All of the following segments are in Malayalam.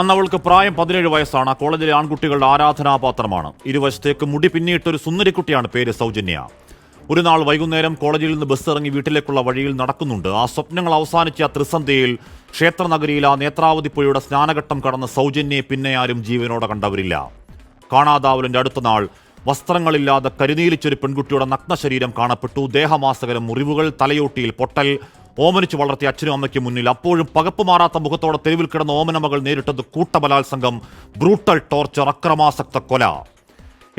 അന്ന് അവൾക്ക് പ്രായം പതിനേഴ് വയസ്സാണ്. കോളേജിലെ ആൺകുട്ടികളുടെ ആരാധനാപാത്രമാണ്. ഇരുവശത്തേക്ക് മുടി പിന്നിയിട്ടൊരു സുന്ദരിക്കുട്ടിയാണ് പേര് സൗജന്യ. ഒരു നാൾ വൈകുന്നേരം കോളേജിൽ നിന്ന് ബസ് ഇറങ്ങി വീട്ടിലേക്കുള്ള വഴിയിൽ നടക്കുന്നുണ്ട്. ആ സ്വപ്നങ്ങൾ അവസാനിച്ച ത്രിസന്ധ്യയിൽ ക്ഷേത്രനഗരിയിൽ ആ നേത്രാവതി പുഴയുടെ സ്നാനഘട്ടം കടന്ന സൗജന്യയെ പിന്നെ ആരും ജീവനോടെ കണ്ടവരില്ല. കാണാതാവലിന്റെ അടുത്ത നാൾ വസ്ത്രങ്ങളില്ലാതെ കരുനീലിച്ചൊരു പെൺകുട്ടിയുടെ നഗ്നശരീരം കാണപ്പെട്ടു. ദേഹമാസകരം മുറിവുകൾ തലയോട്ടിയിൽ പൊട്ടൽ ഓമനിച്ചു വളർത്തിയ അച്ഛനും അമ്മയ്ക്ക് മുന്നിൽ അപ്പോഴും പകപ്പ് മാറാത്ത മുഖത്തോടെ തെരുവിൽ കിടന്ന ഓമനമകൾ നേരിട്ടത് കൂട്ടബലാത്സംഗം ബ്രൂട്ടൽ ടോർച്ചർ അക്രമാസക്ത കൊല.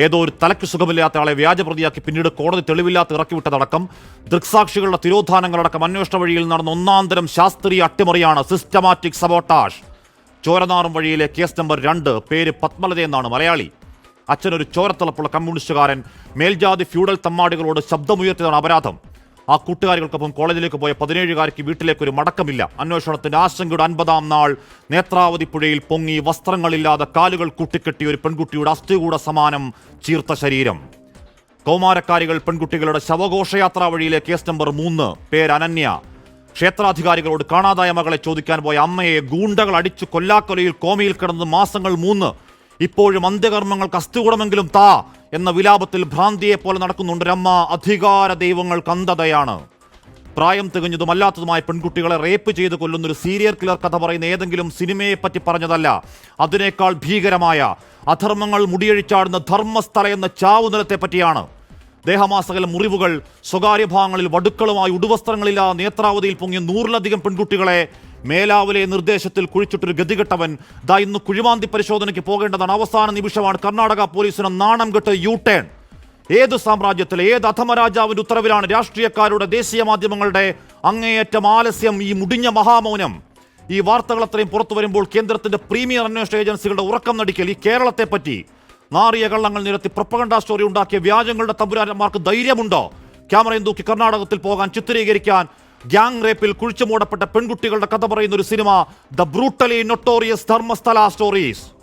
ഏതോ ഒരു തലയ്ക്ക് സുഖമില്ലാത്ത ആളെ വ്യാജപ്രതിയാക്കി പിന്നീട് കോടതി തെളിവില്ലാത്ത ഇറക്കിവിട്ടതടക്കം ദൃക്സാക്ഷികളുടെ തിരോധാനങ്ങളടക്കം അന്വേഷണ വഴിയിൽ നടന്ന ഒന്നാന്തരം ശാസ്ത്രീയ അട്ടിമറിയാണ് സിസ്റ്റമാറ്റിക് സബോട്ടാഷ് ചോരനാറും വഴിയിലെ കേസ് നമ്പർ രണ്ട് പേര് പത്മലത എന്നാണ് മലയാളി. അച്ഛനൊരു ചോരത്തിളപ്പുള്ള കമ്മ്യൂണിസ്റ്റുകാരൻ മേൽജാതി ഫ്യൂഡൽ തമ്മാടികളോട് ശബ്ദമുയർത്തിയതാണ് അപരാധം. ആ കൂട്ടുകാരികൾക്കൊപ്പം കോളേജിലേക്ക് പോയ പതിനേഴുകാരിക്ക് വീട്ടിലേക്ക് ഒരു മടക്കമില്ല. അന്വേഷണത്തിന്റെ ആശങ്കയുടെ അൻപതാം നാൾ നേത്രാവതി പുഴയിൽ പൊങ്ങി വസ്ത്രങ്ങളില്ലാതെ കാലുകൾ കൂട്ടിക്കെട്ടിയ ഒരു പെൺകുട്ടിയുടെ അസ്ഥികൂട സമാനം ചീർത്ത ശരീരം. കൗമാരക്കാരികൾ പെൺകുട്ടികളുടെ ശവഘോഷയാത്രാ വഴിയിലെ കേസ് നമ്പർ മൂന്ന് പേര് അനന്യ ക്ഷേത്രാധികാരികളോട് കാണാതായ മകളെ ചോദിക്കാൻ പോയ അമ്മയെ ഗൂണ്ടകൾ അടിച്ചു കൊല്ലാക്കൊലയിൽ കോമയിൽ കിടന്നത് മാസങ്ങൾ മൂന്ന്. ഇപ്പോഴും അന്ത്യകർമ്മങ്ങൾക്ക് അസ്ഥികൂടമെങ്കിലും താ. എന്ന വിലാപത്തിൽ ഭ്രാന്തിയെപ്പോലെ നടക്കുന്നുണ്ട്. രമ്മ അധികാര ദൈവങ്ങൾ അന്ധതയാണ് പ്രായം തികഞ്ഞതുമല്ലാത്തതുമായ പെൺകുട്ടികളെ റേപ്പ് ചെയ്ത് കൊല്ലുന്ന ഒരു സീരിയൽ കില്ലർ കഥ പറയുന്ന ഏതെങ്കിലും സിനിമയെ പറ്റി പറഞ്ഞതല്ല. അതിനേക്കാൾ ഭീകരമായ അധർമ്മങ്ങൾ മുടിയഴിച്ചാടുന്ന ധർമ്മസ്ഥല എന്ന ചാവുനിലത്തെ പറ്റിയാണ് ദേഹമാസകല മുറിവുകൾ സ്വകാര്യ ഭാഗങ്ങളിൽ വടുക്കളുമായി ഉടുവസ്ത്രങ്ങളില്ലാതെ നേത്രാവതിയിൽ പൊങ്ങിയ നൂറിലധികം പെൺകുട്ടികളെ മേലാവിലെ നിർദ്ദേശത്തിൽ കുഴിച്ചിട്ടൊരു ഗതികെട്ടവൻ ദാ ഇന്ന് കുഴിമാന്തി പരിശോധനയ്ക്ക് പോകേണ്ടതാണ്. അവസാന നിമിഷമാണ് കർണാടക പോലീസിന് നാണം കെട്ട് യു ടേൺ ഏത് സാമ്രാജ്യത്തിലെ ഏത് അധമരാജാവിന്റെ ഉത്തരവിലാണ് രാഷ്ട്രീയക്കാരുടെ ദേശീയ മാധ്യമങ്ങളുടെ അങ്ങേയറ്റം ആലസ്യം ഈ മുടിഞ്ഞ മഹാമൗനം? ഈ വാർത്തകൾ അത്രയും പുറത്തു വരുമ്പോൾ കേന്ദ്രത്തിന്റെ പ്രീമിയർ അന്വേഷണ ഏജൻസികളുടെ ഉറക്കം നടിക്കൽ ഈ കേരളത്തെ പറ്റി. നാറിയ കള്ളങ്ങൾ നിരത്തി പ്രപ്പകണ്ട സ്റ്റോറി ഉണ്ടാക്കിയ വ്യാജങ്ങളുടെ തമ്പുരാന്മാർക്ക് ധൈര്യമുണ്ടോ? ക്യാമറയും തൂക്കി കർണാടകത്തിൽ പോകാൻ ചിത്രീകരിക്കാൻ ഗ്യാങ് റേപ്പിൽ കുഴിച്ചുമൂടപ്പെട്ട പെൺകുട്ടികളുടെ കഥ പറയുന്ന ഒരു cinema the brutally notorious Dharmasthala stories